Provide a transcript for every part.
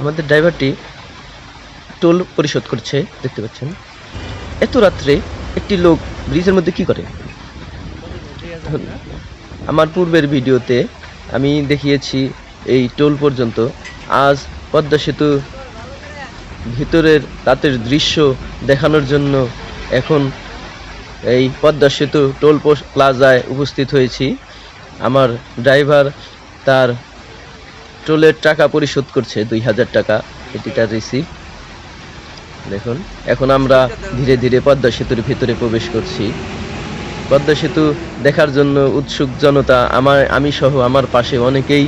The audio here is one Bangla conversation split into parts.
আমাদের ড্রাইভারটি টোল পরিশোধ করছে, দেখতে পাচ্ছেন। এত রাত্রে একটি লোক ব্রিজের মধ্যে কি করে? আমার পূর্বের ভিডিওতে আমি দেখিয়েছি এই টোল পর্যন্ত। আজ পদ্মা সেতু ভিতরের রাতের দৃশ্য দেখানোর জন্য এখন এই পদ্মা সেতু টোল প্লাজায় উপস্থিত হয়েছি। আমার ড্রাইভার তার টোলের টাকা পরিশোধ করছে দুই হাজার টাকা এটি তার রিসিভ দেখুন, এখন আমরা ধীরে ধীরে পদ্মা সেতুর ভিতরে প্রবেশ করছি। পদ্মা সেতু দেখার জন্য উৎসুক জনতা, আমার, আমি সহ আমার পাশে অনেকেই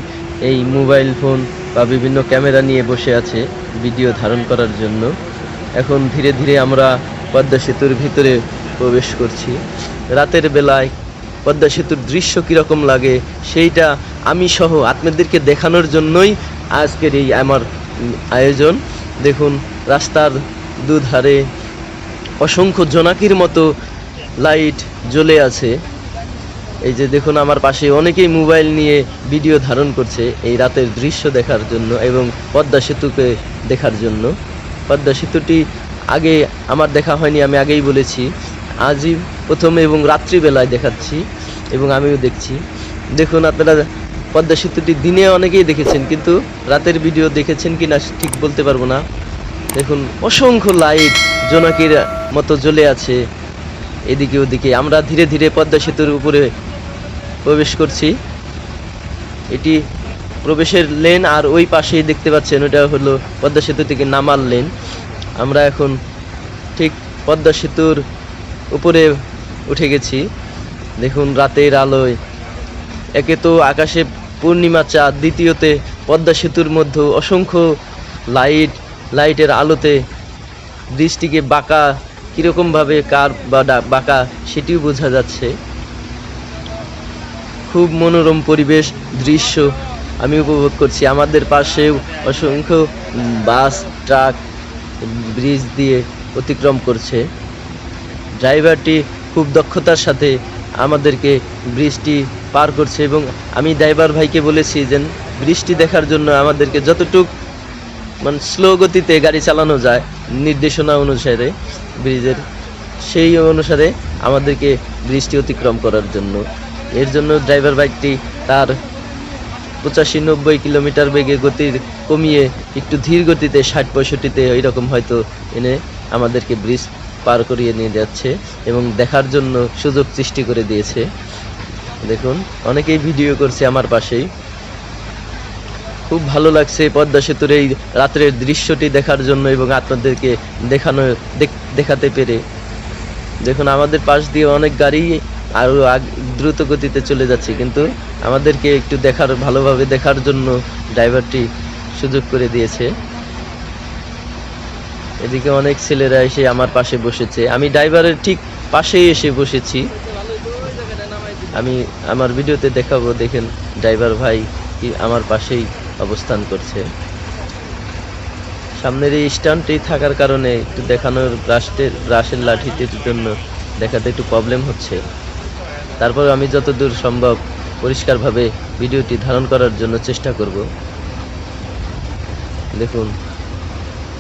এই মোবাইল ফোন বা বিভিন্ন ক্যামেরা নিয়ে বসে আছে ভিডিও ধারণ করার জন্য। এখন ধীরে ধীরে আমরা পদ্মা সেতুর ভিতরে প্রবেশ করছি। রাতের বেলায় পদ্মা সেতুর দৃশ্য কীরকম লাগে সেইটা আমি সহ আপনাদেরকে দেখানোর জন্যই আজকের এই আমার আয়োজন। দেখুন, রাস্তার দুধারে অসংখ্য জোনাকির মতো লাইট জ্বলে আছে। এই যে দেখুন, আমার পাশে অনেকেই মোবাইল নিয়ে ভিডিও ধারণ করছে এই রাতের দৃশ্য দেখার জন্য এবং পদ্মা সেতুকে দেখার জন্য। পদ্মা সেতুটি আগে আমার দেখা হয়নি, আমি আগেই বলেছি। আজই প্রথমে এবং রাত্রিবেলায় দেখাচ্ছি এবং আমিও দেখছি। দেখুন, আপনারা পদ্মা সেতুটি দিনে অনেকেই দেখেছেন, কিন্তু রাতের ভিডিও দেখেছেন কি না ঠিক বলতে পারব না। দেখুন, অসংখ্য লাইট জোনাকির মতো জ্বলে আছে এদিকে ওদিকে। আমরা ধীরে ধীরে পদ্মা সেতুর উপরে প্রবেশ করছি। এটি প্রবেশের লেন আর ওই পাশেই দেখতে পাচ্ছেন, ওটা হলো পদ্মা সেতু থেকে নামার লেন আমরা এখন ঠিক পদ্মা সেতুর উপরে উঠে গেছি। দেখুন, রাতের আলোয় একে তো আকাশে পূর্ণিমা চাঁদ দ্বিতীয়তে পদ্মা সেতুর মধ্যে অসংখ্য লাইট, লাইটের আলোতে দৃষ্টিকে বাঁকা, কীরকমভাবে কার বা বাঁকা, সেটিও বোঝা যাচ্ছে। খুব মনোরম পরিবেশ, দৃশ্য আমি উপভোগ করছি। আমাদের পাশেও অসংখ্য বাস, ট্রাক, ব্রিজ দিয়ে অতিক্রম করছে। ড্রাইভারটি খুব দক্ষতার সাথে আমাদেরকে ব্রিজটি পার করছে এবং আমি ড্রাইভার ভাইকে বলেছি যে বৃষ্টি দেখার জন্য আমাদেরকে যতটুক মানে স্লো গতিতে গাড়ি চালানো যায়, নির্দেশনা অনুসারে ব্রিজের সেই অনুসারে আমাদেরকে ব্রিজটি অতিক্রম করার জন্য। এর জন্য ড্রাইভার বাইকটি তার পঁচাশি নব্বই কিলোমিটার বেগে গতির কমিয়ে একটু ধীর গতিতে ষাট পঁয়ষট্টিতে রকম হয়তো এনে আমাদেরকে ব্রিজ পার করিয়ে নিয়ে যাচ্ছে এবং দেখার জন্য সুযোগ সৃষ্টি করে দিয়েছে। দেখুন, অনেকেই ভিডিও করছে আমার পাশেই। খুব ভালো লাগছে পদ্মা সেতুর এই রাত্রের দৃশ্যটি দেখার জন্য এবং আপনাদেরকে দেখানো, দেখ- দেখাতে পেরে। দেখুন, আমাদের পাশ দিয়ে অনেক গাড়ি আরও দ্রুত গতিতে চলে যাচ্ছে, কিন্তু আমাদেরকে একটু দেখার, ভালোভাবে দেখার জন্য ড্রাইভারটি সুযোগ করে দিয়েছে। এদিকে অনেক ছেলেরা এসে আমার পাশে বসেছে। আমি ড্রাইভারের ঠিক পাশেই এসে বসেছি। আমি আমার ভিডিওতে দেখাবো, দেখেন ড্রাইভার ভাই কি আমার পাশেই অবস্থান করছে। সামনের এই স্ট্যান্ডটি থাকার কারণে একটু দেখানোর ব্রাশের ব্রাশের লাঠিটির জন্য দেখাতে একটু প্রবলেম হচ্ছে। তারপর আমি যতদূর সম্ভব পরিষ্কারভাবে ভিডিওটি ধারণ করার জন্য চেষ্টা করব। দেখুন,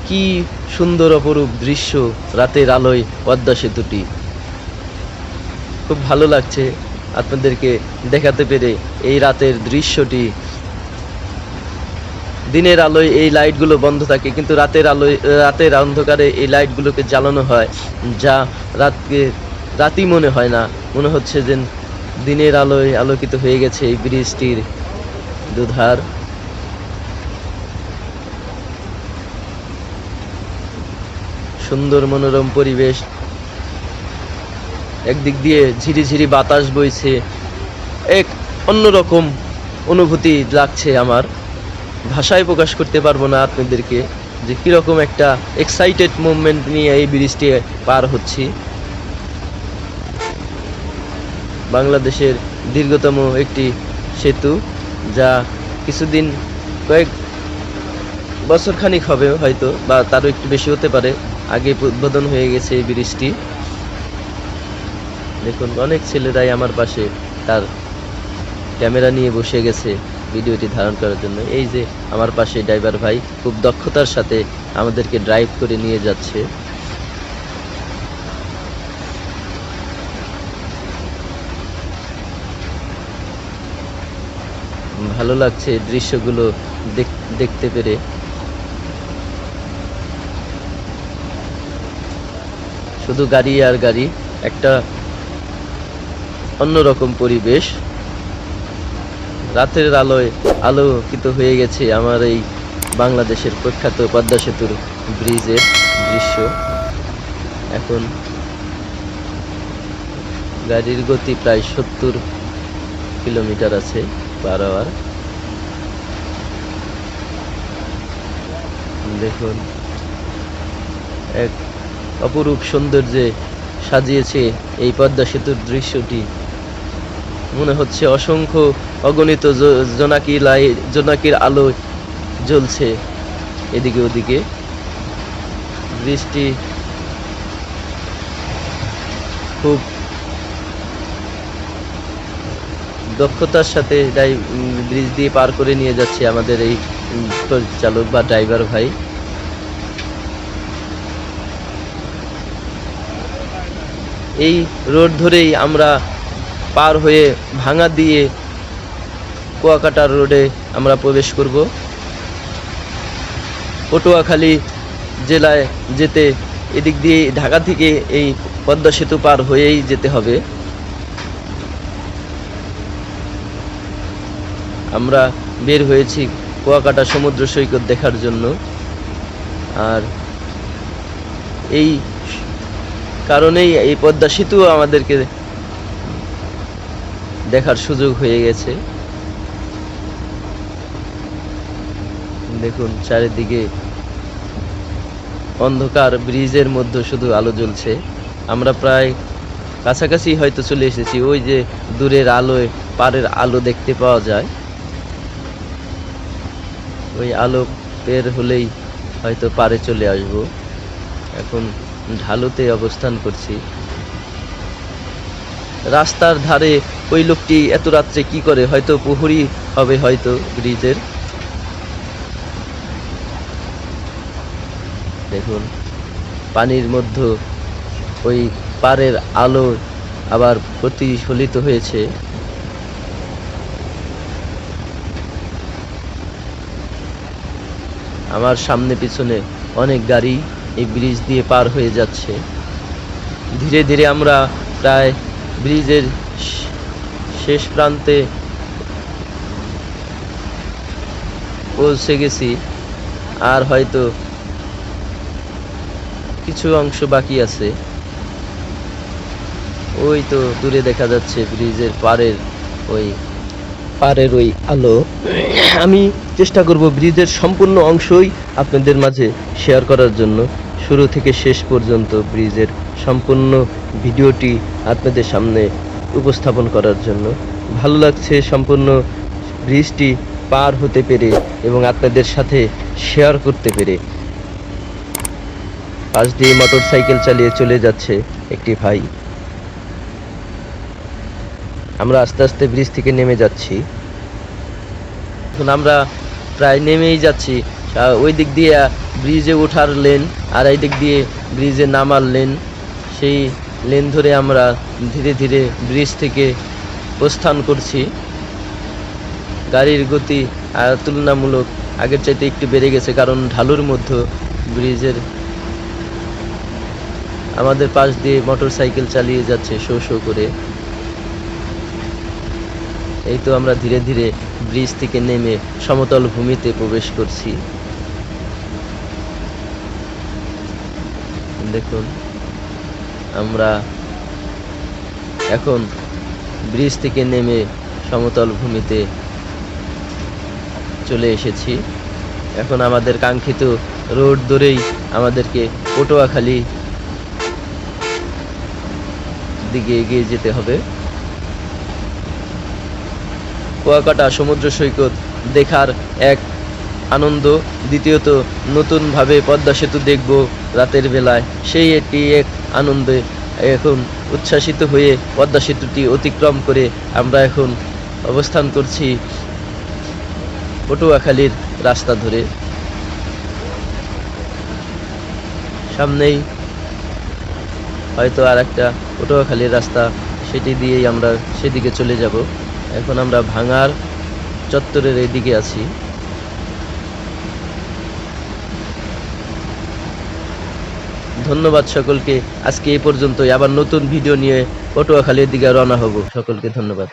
কি সুন্দর অপরূপ দৃশ্য রাতের আলোয় পদ্মা সেতুটি। খুব ভালো লাগছে। আপনাদেরকে দেখাতে পেরে এই রাতের দৃশ্যটি। দিনের আলোয় এই লাইটগুলো বন্ধ থাকে, কিন্তু রাতের আলোয়, রাতের অন্ধকারে এই লাইটগুলোকে জ্বালানো হয়, যা রাতকে, রাতই মনে হয় না। মনে হচ্ছে যে দিনের আলোয় আলোকিত হয়ে গেছে এই ব্রিজটির দুধার। সুন্দর মনোরম পরিবেশ একদিক দিয়ে ঝিরিঝিরি বাতাস বইছে। এক অন্যরকম অনুভূতি লাগছে আমার। ভাষায় প্রকাশ করতে পারব না আপনাদেরকে যে কীরকম একটা এক্সাইটেড মুভমেন্ট নিয়ে এই ব্রিজটি পার হচ্ছি। বাংলাদেশের দীর্ঘতম একটি সেতু, যা কিছুদিন কয়েক বছর খানিক হবে হয়তো, বা তারও একটু বেশি হতে পারে। আগে উদ্বোধন হয়ে গেছে এই ব্রিজটি। দেখুন, অনেক ছেলেরাই আমার পাশে তার ক্যামেরা নিয়ে বসে গেছে ভিডিওটি ধারণ করার জন্য। এই যে আমার পাশে ড্রাইভার ভাই খুব দক্ষতার সাথে আমাদেরকে ড্রাইভ করে নিয়ে যাচ্ছে। ভালো লাগছে দৃশ্যগুলো দেখ- দেখতে পেরে। শুধু গাড়ি আর গাড়ি, একটা অন্যরকম পরিবেশ। রাতের আলোয় আলোকিত হয়ে গেছে আমার এই বাংলাদেশের প্রখ্যাত পদ্মা সেতুর ব্রিজের দৃশ্য। এখন গাড়ির গতি প্রায় সত্তর কিলোমিটার আছে পার আওয়ার দেখুন, এক অপরূপ সৌন্দর্যে সাজিয়েছে এই পদ্মা সেতুর দৃশ্যটি। মনে হচ্ছে অসংখ্য অগণিত জোনাকি লাই জোনাকির আলো জ্বলছে এদিকে ওদিকে। ব্রিজটি খুব দক্ষতার সাথে ব্রিজ দিয়ে পার করে নিয়ে যাচ্ছে আমাদের এই পরিচালক বা ড্রাইভার ভাই। এই রোড ধরেই আমরা পার হয়ে ভাঙা দিয়ে কুয়াকাটার রোডে আমরা প্রবেশ করব। পটুয়াখালী জেলায় যেতে এদিক দিয়ে ঢাকা থেকে এই পদ্মা সেতু পার হয়েই যেতে হবে। আমরা বের হয়েছি কুয়াকাটা সমুদ্র সৈকত দেখার জন্য। আর এই কারণেই এই পদ্মা সেতু আমাদেরকে দেখার সুযোগ হয়ে গেছে। দেখুন, চারিদিকে অন্ধকার, ব্রিজের মধ্যে শুধু আলো জ্বলছে। আমরা প্রায় কাছাকাছি হয়তো চলে এসেছি, ওই যে দূরের আলোয় পারের আলো দেখতে পাওয়া যায়। ওই আলো বের হলেই হয়তো পারে চলে আসব। এখন ঢালুতে অবস্থান করছি। রাস্তার ধারে ওই লোকটি এত রাত্রে কি করে? হয়তো প্রহরী হবে, হয়তো ব্রিজের। দেখুন, পানির মধ্যে ওই পারের আলো আবার প্রতিফলিত হয়েছে। আমার সামনে পিছনে অনেক গাড়ি এই ব্রিজ দিয়ে পার হয়ে যাচ্ছে। ধীরে ধীরে আমরা প্রায় ব্রিজের শেষ প্রান্তে পৌঁছে গেছি। আর হয়তো কিছু অংশ বাকি আছে। ওই তো দূরে দেখা যাচ্ছে ব্রিজের পারের ওই পারের ওই আলো। আমি চেষ্টা করব ব্রিজের সম্পূর্ণ অংশই আপনাদের মাঝে শেয়ার করার জন্য। শুরু থেকে শেষ পর্যন্ত ব্রিজের সম্পূর্ণ ভিডিওটি আপনাদের সামনে উপস্থাপন করার জন্য। ভালো লাগছে সম্পূর্ণ ব্রিজটি পার হতে পেরে এবং আপনাদের সাথে শেয়ার করতে পেরে। পাশ দিয়ে মোটর সাইকেল চালিয়ে চলে যাচ্ছে একটি ভাই। আমরা আস্তে আস্তে ব্রিজ থেকে নেমে যাচ্ছি। এখন আমরা প্রায় নেমেই যাচ্ছি। ওই দিক দিয়ে ব্রিজে ওঠার লেন আর এই দিক দিয়ে ব্রিজে নামার লেন সেই লেন ধরে আমরা ধীরে ধীরে ব্রিজ থেকে প্রস্থান করছি। গাড়ির গতি তুলনামূলক আগের চাইতে একটু বেড়ে গেছে, কারণ ঢালুর মধ্যে ব্রিজের আমাদের পাশ দিয়ে মোটর সাইকেল চালিয়ে যাচ্ছে শো শো করে। এই তো আমরা ধীরে ধীরে ব্রিজ থেকে নেমে সমতল ভূমিতে প্রবেশ করছি। দেখুন। আমরা এখন ব্রিজ থেকে নেমে সমতল ভূমিতে চলে এসেছি। এখন আমাদের কাঙ্ক্ষিত রোড ধরেই আমাদেরকে পটুয়াখালী দিকে এগিয়ে যেতে হবে। কুয়াকাটা সমুদ্র সৈকত দেখার এক আনন্দ। দ্বিতীয়ত, নতুনভাবে পদ্মা সেতু দেখব রাতের বেলায়। সেই একটি এক আনন্দে এখন উচ্ছ্বাসিত হয়ে পদ্মা সেতুটি অতিক্রম করে আমরা এখন অবস্থান করছি পটুয়াখালীর রাস্তা ধরে। সামনেই হয়তো আর একটা পটুয়াখালীর রাস্তা, সেটি দিয়েই আমরা সেদিকে চলে যাব। এখন আমরা ভাঙার চত্বরের এই দিকে আছি। ধন্যবাদ সকলকে। আজকে এ পর্যন্তই। আবার নতুন ভিডিও নিয়ে পটুয়াখালীর দিকে রওনা হব। সকলকে ধন্যবাদ।